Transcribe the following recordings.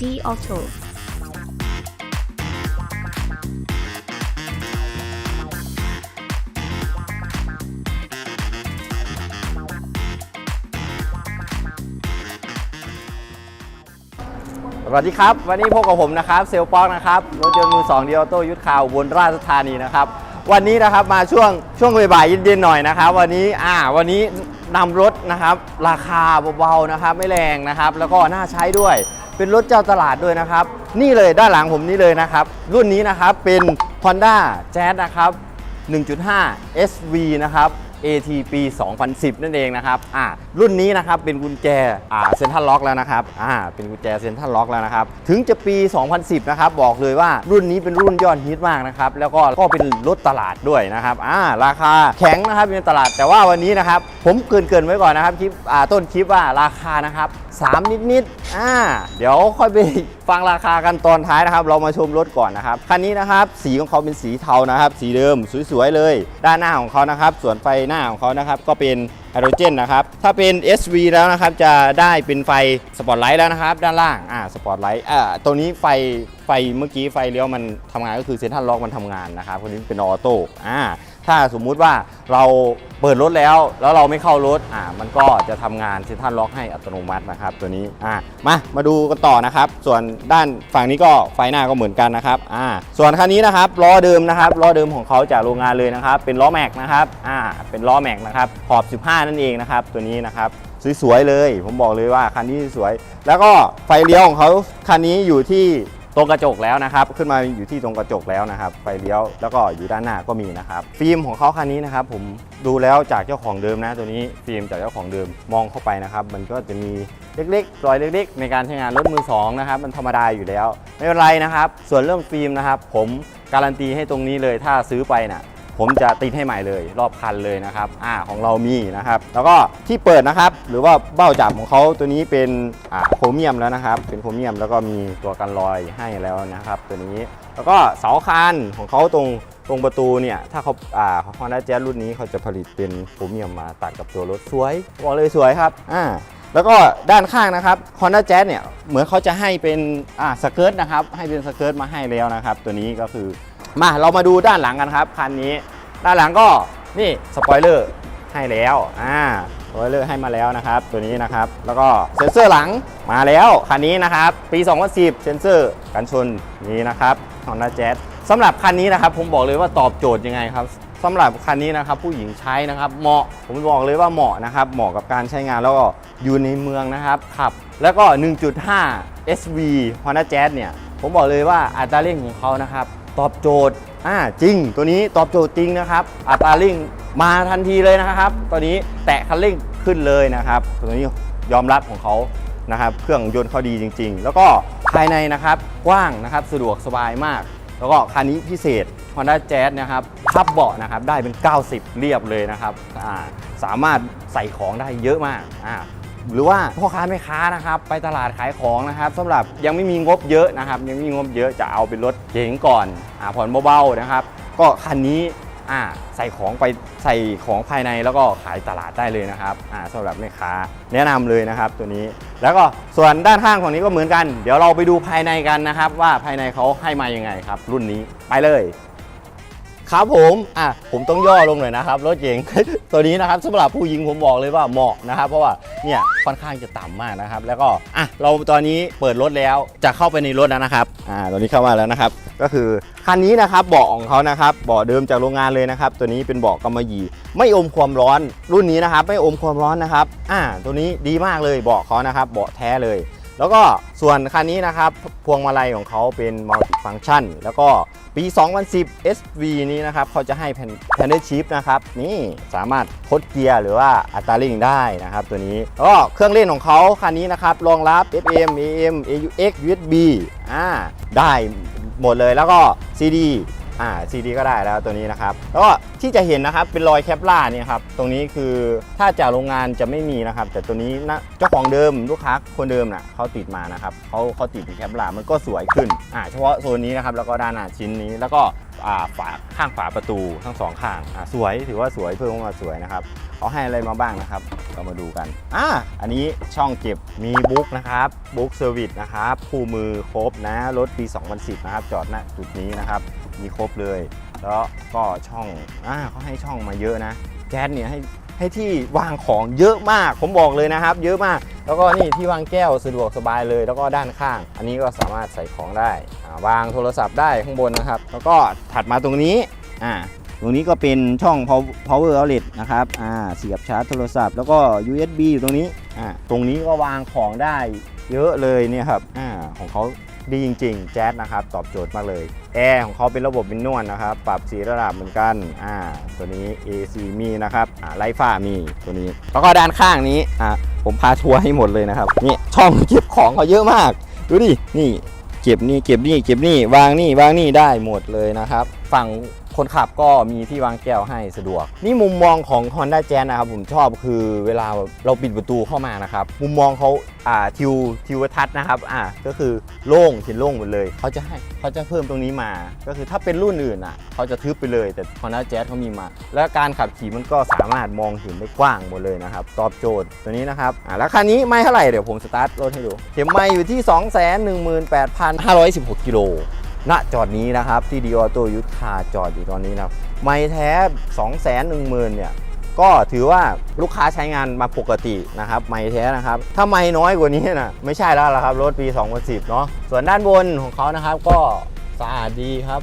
Energy Auto สวัสดีครับ วันนี้พบกับผมนะครับเซลป๊อกนะครับรถยนต์มือสองดีออโต้ยุทธข่าวบนราชธานีนะครับ วันนี้นะครับมาช่วงช่วงบ่ายๆเย็นๆหน่อยนะครับ วันนี้อ่าวันนี้นำรถนะครับ ราคาเบาๆนะครับ ไม่แรงนะครับ แล้วก็น่าใช้ด้วย เป็นรถเจ้าตลาดด้วยนะครับ นี่เลยด้านหลังผมนี่เลยนะครับ รุ่นนี้นะครับเป็น Honda Jazz นะครับ 1.5 SV นะครับ AT ปี2010 นั่นเองนะครับอ่ารุ่นนี้นะครับเป็นกุญแจอ่าเซ็นทรัลล็อกแล้วนะครับอ่าเป็นกุญแจเซ็นทรัลล็อกแล้วนะครับ ถึงจะปี 2010 นะครับ บอกเลยว่ารุ่นนี้เป็นรุ่นยอดฮิตมากนะครับ แล้วก็ก็เป็นรถตลาดด้วยนะครับอ่าราคาแข็งนะครับเป็นตลาดแต่ว่าวันนี้นะครับ ผมเกรินๆไว้ก่อนนะครับคลิปอ่าต้นคลิปว่าราคานะครับ3นิดๆอ่าเดี๋ยวค่อยไปฟังราคากันตอนท้ายนะครับ เรามาชมรถก่อนนะครับคันนี้นะครับสีของเขาเป็นสีเทานะครับ สีเดิมสวยๆเลย ด้านหน้าของเขานะครับส่วนไฟหน้าของเขานะครับก็เป็นไฮโดรเจนนะครับถ้าเป็น SV แล้วนะครับจะได้เป็นไฟสปอตไลท์แล้วนะครับด้านล่างอ่าสปอตไลท์อ่าตัวนี้ไฟไฟเมื่อกี้ไฟเลี้ยวมันทำงานก็คือเซ็นทรัลล็อกมันทำงานนะครับคนนี้เป็นออโต้อ่า ถ้าสมมุติว่าเราเปิดรถแล้ว แล้วเราไม่เข้ารถอ่ามันก็จะทำงานเซ็นทรัลล็อกให้อัตโนมัตินะครับ ตัวนี้อ่ามามาดูกันต่อนะครับ ส่วนด้านฝั่งนี้ก็ไฟหน้าก็เหมือนกันนะครับอ่าส่วนคันนี้นะครับล้อเดิมนะครับล้อเดิมของเขาจากโรงงานเลยนะครับ เป็นล้อแม็กนะครับอ่าเป็นล้อแม็กนะครับขอบ 15 นั่นเองนะครับ ตัวนี้นะครับสวยๆเลย ผมบอกเลยว่าคันนี้สวย แล้วก็ไฟเลี้ยวของเขาคันนี้อยู่ที่ รงกระจกแล้วนะครับ ขึ้นมาอยู่ที่ตรงกระจกแล้วนะครับไฟเลี้ยวแล้วก็อยู่ด้านหน้าก็มีนะครับฟิล์มของเขาคันนี้นะครับ ผมดูแล้วจากเจ้าของเดิมนะ ตัวนี้ฟิล์มจากเจ้าของเดิมมองเข้าไปนะครับ มันก็จะมีเล็กๆรอยเล็ก ๆ ในการใช้งานรถมือสองนะครับมันธรรมดาอยู่แล้ว ไม่เป็นไรนะครับ ส่วนเรื่องฟิล์มนะครับ ผมการันตีให้ตรงนี้เลยถ้าซื้อไปน่ะ ผมจะติดให้ใหม่เลย รอบคันเลยนะครับอ่าของเรามีนะครับ แล้วก็ที่เปิดนะครับ หรือว่าเบ้าจับของเขาตัวนี้เป็นอ่าโครเมียมแล้วนะครับ เป็นโครเมียมแล้วก็มีตัวกันรอยให้แล้วนะครับ ตัวนี้แล้วก็เสาคานของเขาตรงตรงประตูเนี่ยถ้าเขาอ่าฮอนด้าแจ๊รุ่นนี้เขาจะผลิตเป็นโครเมียมมาตัดกับตัวรถสวยบอกเลยสวยครับอ่าแล้วก็ด้านข้างนะครับ Honda Jazz เนี่ย เหมือนเขาจะให้เป็นอ่าสเกิร์ตนะครับ ให้เป็นสเกิร์ตมาให้แล้วนะครับ ตัวนี้ก็คือ มาเรามาดูด้านหลังกันครับคันนี้ ด้านหลังก็นี่สปอยเลอร์ให้แล้วอ่าสปอยเลอร์ให้มาแล้วนะครับ ตัวนี้นะครับ แล้วก็เซ็นเซอร์หลังมาแล้วคันนี้นะครับ ปี 2010 เซ็นเซอร์กันชนนี้นะครับ Honda Jazz สำหรับคันนี้นะครับ ผมบอกเลยว่าตอบโจทย์ยังไงครับสำหรับคันนี้นะครับผู้หญิงใช้นะครับเหมาะผมบอกเลยว่าเหมาะนะครับเหมาะกับการใช้งานแล้วก็อยู่ในเมืองนะครับขับ แล้วก็ 1.5 SV Honda Jazz เนี่ยผมบอกเลยว่าอัตราเร่งของเขานะครับ ตอบโจทย์อ่าจริง ตัวนี้ตอบโจทย์จริงนะครับอัตราเร่งมาทันทีเลยนะครับตัวนี้แตะคันเร่งขึ้นเลยนะครับ ตัวนี้ยอมรับของเขานะครับ เครื่องยนต์เขาดีจริง ๆ แล้วก็ภายในนะครับกว้างนะครับสะดวกสบายมาก แล้วก็คันนี้พิเศษ Honda Jazz นะครับพับเบาะนะครับได้เป็น 90 เรียบเลยนะครับอ่าสามารถใส่ของได้เยอะมากอ่า หรือว่าพ่อค้าแม่ค้านะครับไปตลาดขายของนะครับสำหรับยังไม่มีงบเยอะนะครับ ยังไม่มีงบเยอะจะเอาเป็นรถเก๋งก่อนอ่าผ่อนเบาๆนะครับ ก็คันนี้อ่าใส่ของไปใส่ของภายในแล้วก็ขายตลาดได้เลยนะครับอ่าสำหรับแม่ค้าแนะนำเลยนะครับ ตัวนี้แล้วก็ส่วนด้านข้างของนี้ก็เหมือนกัน เดี๋ยวเราไปดูภายในกันนะครับ ว่าภายในเขาให้มายังไงครับ รุ่นนี้ไปเลย ครับผมอะผมต้องย่อลงหน่อยนะครับรถเก๋ง ตัวนี้นะครับสำหรับผู้หญิงผมบอกเลยว่าเหมาะนะครับ เพราะว่าเนี่ยค่อนข้างจะต่ำมากนะครับ แล้วก็อะเราตอนนี้เปิดรถแล้วจะเข้าไปในรถแล้วนะครับอ่าตอนนี้เข้ามาแล้วนะครับ ก็คือคันนี้นะครับเบาะของเขานะครับเบาะเดิมจากโรงงานเลยนะครับ ตัวนี้เป็นเบาะกำมะหยี่ไม่อมความร้อนรุ่นนี้นะครับไม่อมความร้อนนะครับอ่าตัวนี้ดีมากเลยเบาะเขานะครับเบาะแท้เลย แล้วก็ส่วนคันนี้นะครับพวงมาลัยของเขาเป็นมัลติฟัง c t ชันแล้วก็ปี 2010 SV นี้นะครับเขาจะให้แพนเดอร์ชิพนะครับนี่สามารถทดเกียร์หรือว่าอัตราเร่งได้นะครับตัวนี้แล้วก็เครื่องเล่นของเขาคันนี้นะครับรองรับ FM AM AUX USB อ่าได้หมดเลยแล้วก็ CD อ่าซีดีก็ได้แล้วตัวนี้นะครับ แล้วก็ที่จะเห็นนะครับเป็นรอยแคปล่าเนี่ยครับตรงนี้คือถ้าจากโรงงานจะไม่มีนะครับ แต่ตัวนี้นะเจ้าของเดิมลูกค้าคนเดิมน่ะเขาติดมานะครับเขาเขาติดเป็นแคปล่ามันก็สวยขึ้นอ่าเฉพาะโซนนี้นะครับแล้วก็ด้านหน้าชิ้นนี้แล้วก็อ่าฝาข้างฝาประตูทั้งสองข้างอ่าสวยถือว่าสวยเพิ่มมาสวยนะครับเขาให้อะไรมาบ้างนะครับ เรามาดูกันอ่าอันนี้ช่องเก็บมีบุ๊กนะครับบุ๊กเซอร์วิสนะครับคู่มือครบนะรถปี 2010 นะครับ จอดณจุดนี้นะครับ มีครบเลย แล้วก็ช่องอ่าเขาให้ช่องมาเยอะนะ แก๊สเนี่ยให้ให้ที่วางของเยอะมาก ผมบอกเลยนะครับ เยอะมาก แล้วก็นี่ที่วางแก้วสะดวกสบายเลย แล้วก็ด้านข้าง อันนี้ก็สามารถใส่ของได้อ่าวางโทรศัพท์ได้ข้างบนนะครับ แล้วก็ถัดมาตรงนี้อ่าตรงนี้ก็เป็นช่อง pow- power outlet นะครับ อ่า เสียบชาร์จโทรศัพท์ แล้วก็ USB อยู่ตรงนี้ อ่า ตรงนี้ก็วางของได้เยอะเลยเนี่ยครับ อ่า ของเขา ดีจริงๆ แจ๊สนะครับ ตอบโจทย์มากเลย แอร์ของเขาเป็นระบบเป็นนวลนะครับ ปรับสีระดับเหมือนกัน อ่า ตัวนี้ AC มีนะครับ อ่าไลฟ้ามีตัวนี้ แล้วก็ด้านข้างนี้ อ่า ผมพาทัวร์ให้หมดเลยนะครับ นี่ช่องเก็บของเขาเยอะมาก ดูดิ นี่ เก็บนี่ เก็บนี่ เก็บนี่ วางนี่ วางนี่ได้หมดเลยนะครับ ฝั่ง คนขับก็มีที่วางแก้วให้สะดวก นี่มุมมองของ Honda Jazz นะครับผมชอบคือเวลาเราปิดประตูเข้ามานะครับ มุมมองเขาอ่าทิวทิวทัศน์นะครับอ่าก็คือโล่งเห็นโล่งหมดเลยเขาจะให้เขาจะเพิ่มตรงนี้มา ก็คือถ้าเป็นรุ่นอื่นอะเขาจะทึบไปเลย แต่ Honda Jazz เขามีมา และการขับขี่มันก็สามารถมองเห็นได้กว้างหมดเลยนะครับตอบโจทย์ตัวนี้นะครับอ่าแล้วคันนี้ไม่เท่าไหร่เดี๋ยวผมสตาร์ทรถให้ดูเข็มไม่อยู่ที่ 218,516กิโล ณจอดนี้นะครับที่ดีออโต้ยุทธาจอดอยู่ตอนนี้นะไม่แท้2 1 0 0 0นเนี่ยก็ถือว่าลูกค้าใช้งานมาปกตินะครับไม่แท้นะครับ ถ้าไม่น้อยกว่านี้นะไม่ใช่แล้วละครับ รถปี 2010 เนาะส่วนด้านบนของเขานะครับก็สะอาดดีครับ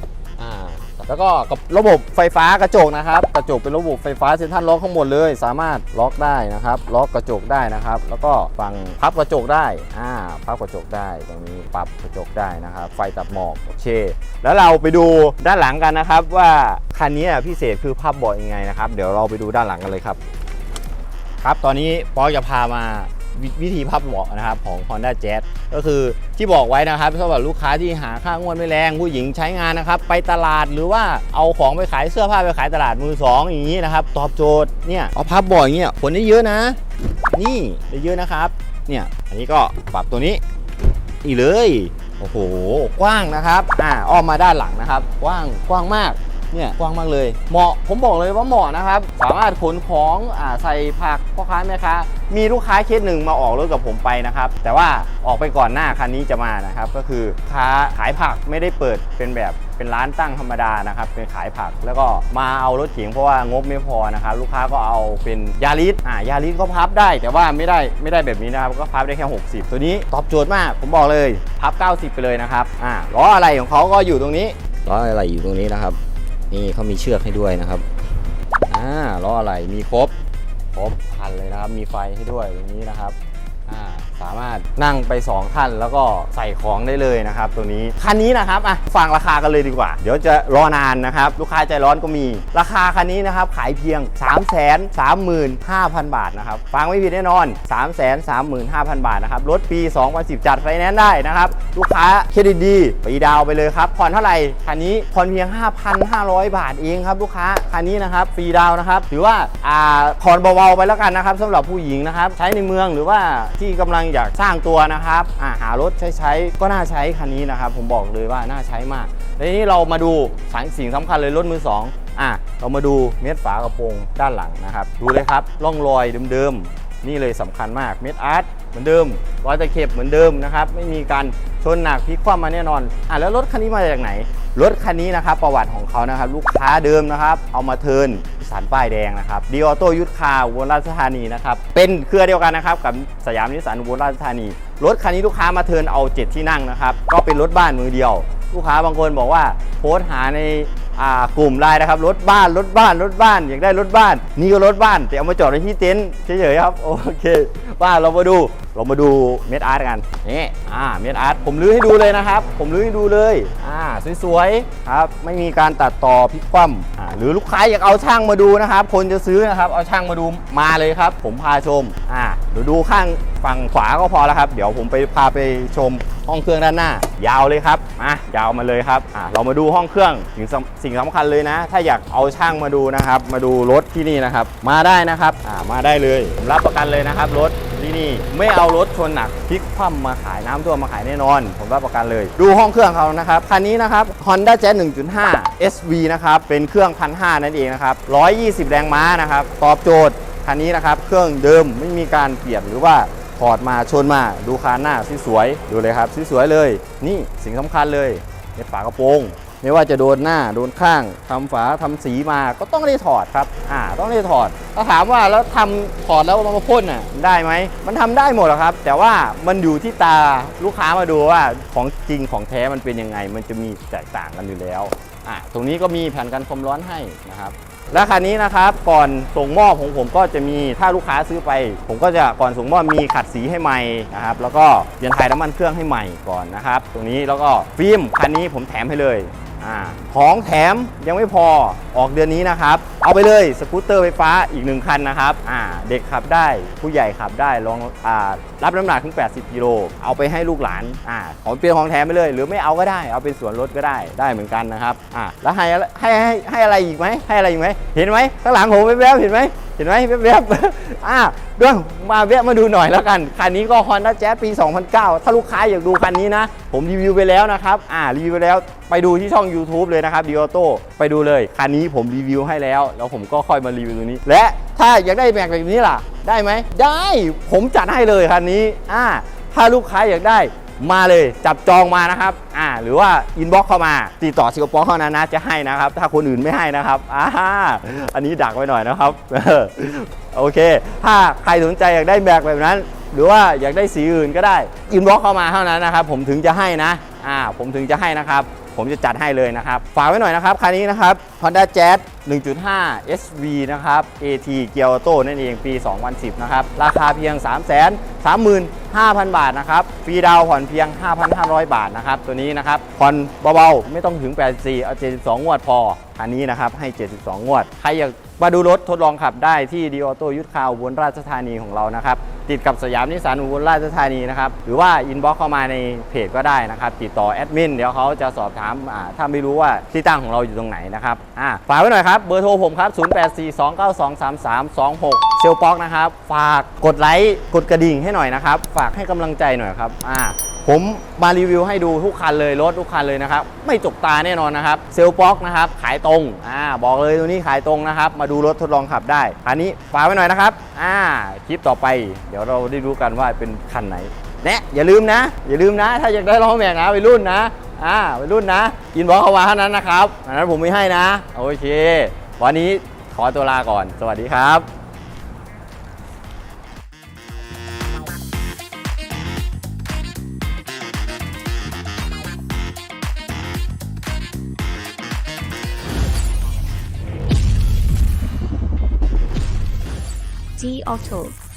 แล้วก็กับระบบไฟฟ้ากระจกนะครับ กระจกเป็นระบบไฟฟ้าเซ็นทรัลล็อกข้างหมดเลย สามารถล็อกได้นะครับ ล็อกกระจกได้นะครับ แล้วก็ฝั่งพับกระจกได้อ่าพับกระจกได้ตรงนี้ปรับกระจกได้นะครับ ไฟตัดหมอกโอเค แล้วเราไปดูด้านหลังกันนะครับ ว่าคันนี้พิเศษคือพับเบาะยังไงนะครับ เดี๋ยวเราไปดูด้านหลังกันเลยครับ ครับตอนนี้ป๊อจะพามา ววิธีพับเบาะนะครับของ Honda Jazz ก็คือที่บอกไว้นะครับสำหรับลูกค้าที่หาค่างวดไม่แรงผู้หญิงใช้งานนะครับไปตลาดหรือว่าเอาของไปขายเสื้อผ้าไปขายตลาดมือสองอย่างนี้นะครับตอบโจทย์เนี่ยเอาพับเบาะอย่างเงี้ยผลได้เยอะนะ นี่ได้เยอะนะครับเนี่ยอันนี้ก็ปรับตัวนี้นี่เลยโอ้โหกว้างนะครับอ่าอ้อมมาด้านหลังนะครับกว้างกว้างมาก เนี่ยกว้างมากเลย เหมาะผมบอกเลยว่าเหมาะนะครับ สามารถขนของอ่าใส่ผักพ่อค้าแม่ค้ามีลูกค้าเคสหนึ่งมาออกรถกับผมไปนะครับ แต่ว่าออกไปก่อนหน้าคันนี้จะมานะครับ ก็คือค้าขายผักไม่ได้เปิดเป็นแบบเป็นร้านตั้งธรรมดานะครับ เป็นขายผักแล้วก็มาเอารถเก๋งเพราะว่างบไม่พอนะครับ ลูกค้าก็เอาเป็นยาริสอ่ายาริสก็พับได้ แต่ว่าไม่ได้ไม่ได้แบบนี้นะครับ ก็พับได้แค่ 60 ตัวนี้ตอบโจทย์มาก ผมบอกเลย พับ 90 ไปเลยนะครับอ่าล้ออะไรของเขาก็อยู่ตรงนี้ล้ออะไรอยู่ตรงนี้นะครับ นี่เขามีเชือกให้ด้วยนะครับอ่าล้ออะไรมีครบครบคันเลยนะครับ มีไฟให้ด้วยตรงนี้นะครับอ่า สามารถนั่งไป2ท่านแล้วก็ใส่ของได้เลยนะครับตัวนี้คันนี้นะครับอะฟังราคากันเลยดีกว่า เดี๋ยวจะรอนานนะครับลูกค้าใจร้อนก็มี ราคาคันนี้นะครับขายเพียง 3 3 5 0 0 0 บาทนะครับฟังไม่ผิดแน่นอน 3 3 5 0 0 0 บาทนะครับรถปี 2010 จัดไฟแนนซ์ได้นะครับลูกค้าเครดิตดีปีดาวไปเลยครับผ่อนเท่าไหร่คันนี้ผ่อนเพียง 5,500 บาทเองครับลูกค้าคันนี้นะครับฟรีดาวนะครับถือว่าอ่าผ่อนเบาๆไปแล้วกันนะครับสำหรับผู้หญิงนะครับใช้ในเมืองหรือว่าที่กำลังอยากสร้างตัวนะครับอ่าหารถใช้ใช้ก็น่าใช้คันนี้นะครับ ผมบอกเลยว่าน่าใช้มากทีนี้เรามาดูสังสิ่งสำคัญเลยรถมือสองอะเรามาดูเม็ดฝากระโปรงด้านหลังนะครับ ดูเลยครับร่องรอยเดิมๆนี่เลยสำคัญมากเม็ดอาร์ต มือนเดิมรอยตะเข็บเหมือนเดิมนะครับไม่มีการชนหนักพลิกคว่ำมาแน่นอนอะแล้วรถคันนี้มาจากไหน รถคันนี้นะครับประวัติของเขานะครับลูกค้าเดิมนะครับเอามาเทินสันป้ายแดงนะครับดีออโต้ยุทธคาวนราชธานีนะครับเป็นเครือเดียวกันนะครับกับสยามนิสสันอุบลราชธานี รถคันนี้ลูกค้ามาเทินเอา 7 ที่นั่งนะครับก็เป็นรถบ้านมือเดียว ลูกค้าบางคนบอกว่าโพสหาในกลุ่มไลน์นะครับรถบ้านรถบ้านรถบ้านอยากได้รถบ้าน นี่ก็รถบ้านแต่เอามาจอดไว้ที่เต็นท์เฉยๆครับโอเคว่าเรามาดูเรามาดูเม็ดอาร์ตกันนี่อ่าเม็ดอาร์ตผมลื้อให้ดูเลยนะครับ ผมลื้อให้ดูเลยอ่าสวยๆครับไม่มีการตัดต่อพลิกคว่ำอ่าหรือลูกค้าอยากเอาช่างมาดูนะครับ คนจะซื้อนะครับเอาช่างมาดูมาเลยครับ ผมพาชมอ่าเดี๋ยวดูข้างฝั่งขวาก็พอแล้วครับ เดี๋ยวผมไปพาไปชม ห้องเครื่องด้านหน้า ยาวเลยครับมายาวมาเลยครับอ่าเรามาดูห้องเครื่องสิ่งสิ่งสำคัญเลยนะ ถ้าอยากเอาช่างมาดูนะครับ มาดูรถที่นี่นะครับ มาได้นะครับอ่ามาได้เลยผมรับประกันเลยนะครับรถที่นี่ไม่เอารถชนหนักพลิกคว่ำมาขายน้ำท่วมมาขายแน่นอน ผมรับประกันเลย ดูห้องเครื่องเขานะครับคันนี้นะครับ Honda Jazz 1.5 SV นะครับเป็นเครื่อง1,500นั่นเองนะครับ120 แรงม้านะครับตอบโจทย์คันนี้นะครับเครื่องเดิมไม่มีการเปลี่ยนหรือว่า ถอดมาชนมาดูคานหน้าสวยๆดูเลยครับสวยๆเลย นี่สิ่งสำคัญเลยเน็ตฝากระโปรงไม่ว่าจะโดนหน้าโดนข้างทำฝาทำสีมาก็ต้องได้ถอดครับอ่าต้องได้ถอดถ้าถามว่าแล้วทำถอดแล้วมาพ่นน่ะได้ไหมมันทำได้หมดหรอครับ แต่ว่ามันอยู่ที่ตาลูกค้ามาดูว่าของจริงของแท้มันเป็นยังไง มันจะมีแตกต่างกันอยู่แล้วอ่าตรงนี้ก็มีแผ่นกันความร้อนให้นะครับ และคันนี้นะครับก่อนส่งมอบของผมก็จะมีถ้าลูกค้าซื้อไป ผมก็จะก่อนส่งมอบมีขัดสีให้ใหม่นะครับแล้วก็เปลี่ยนถ่ายน้ำมันเครื่องให้ใหม่ก่อนนะครับตรงนี้แล้วก็ฟิล์มคันนี้ผมแถมให้เลย อ่าของแถมยังไม่พอออกเดือนนี้นะครับ เอาไปเลยสกูตเตอร์ไฟฟ้าอีกหนึ่งคันนะครับอ่าเด็กขับได้ผู้ใหญ่ขับได้ลองอ่ารับน้ำหนักถึง 80 กิโลเอาไปให้ลูกหลานอ่าของเป็นของแถมไปเลย หรือไม่เอาก็ได้เอาเป็นส่วนลดก็ได้ได้เหมือนกันนะครับอ่าแล้วให้ให้ให้ให้อะไรอีกไหมให้อะไรอีกไหมเห็นไหมข้างหลังผมแวบๆเห็นไหมเห็นไหมแวบๆอ่าเรื่องมาแวะมาดูหน่อยแล้วกัน คันนี้ก็ Honda Jazz ปี 2009 ถ้าลูกค้าอยากดูคันนี้นะ ผมรีวิวไปแล้วนะครับ อ่า รีวิวไปแล้ว ไปดูที่ช่อง YouTube เลยนะครับดีออโต้ไปดูเลย คันนี้ผมรีวิวให้แล้ว แล้วผมก็ค่อยมารีวิวตรงนี้ และถ้าอยากได้แม็กแบบนี้ล่ะ ได้ไหม ได้ผมจัดให้เลยคันนี้อ่าถ้าลูกค้าอยากได้มาเลยจับจองมานะครับอ่าหรือว่าอินบ็อกเข้ามา ติดต่อซิโปองเท่านั้นนะจะให้นะครับ ถ้าคนอื่นไม่ให้นะครับอ่าอันนี้ดักไว้หน่อยนะครับโอเค ถ้าใครสนใจอยากได้แบกแบบนั้น หรือว่าอยากได้สีอื่นก็ได้อินบ็อกเข้ามาเท่านั้นนะครับ ผมถึงจะให้นะอ่าผมถึงจะให้นะครับ ผมจะจัดให้เลยนะครับ ฝากไว้หน่อยนะครับ คันนี้นะครับ Honda Jazz 1.5 SV นะครับ AT เกียร์ออโต้นั่นเองปี 2010 นะครับ ราคาเพียง 3 3 5 0 0 0 บาทนะครับ ฟรีดาวผ่อนเพียง 5,500 บาทนะครับ ตัวนี้นะครับ ผ่อนเบาๆ ไม่ต้องถึง 84 เอา 72 งวดพอ อันนี้นะครับ ให้ 72 งวด ใครอยาก มาดูรถทดลองขับได้ที่ดีออโต้ยุทธคาวอุบลราชธานีของเรานะครับ ติดกับสยามนิสสันอุบลราชธานีนะครับ หรือว่าอินบ็อกเข้ามาในเพจก็ได้นะครับ ติดต่อแอดมินเดี๋ยวเขาจะสอบถามถ้าไม่รู้ว่าที่ตั้งของเราอยู่ตรงไหนนะครับฝากไว้หน่อยครับ เบอร์โทรผมครับ 0842923326 เซลป๊อกนะครับ ฝากกดไลค์กดกระดิ่งให้หน่อยนะครับ ฝากให้กำลังใจหน่อยครับอ่า ผมมารีวิวให้ดูทุกคันเลยรถทุกคันเลยนะครับ ไม่จกตาแน่นอนนะครับ เซลป๊อกนะครับ ขายตรงอ่าบอกเลยตัวนี้ขายตรงนะครับ มาดูรถทดลองขับได้คันนี้ฝากไว้หน่อยนะครับอ่าคลิปต่อไป เดี๋ยวเราได้รู้กันว่าเป็นคันไหนแนะอย่าลืมนะ อย่าลืมนะ ถ้าอยากได้ล้อแม็กนะไปรุ่นนะอ่าไปรุ่นนะอินบอกเข้ามาเท่านั้นนะครับอันนั้นผมไม่ให้นะ โอเค วันนี้ขอตัวลาก่อน สวัสดีครับ G Auto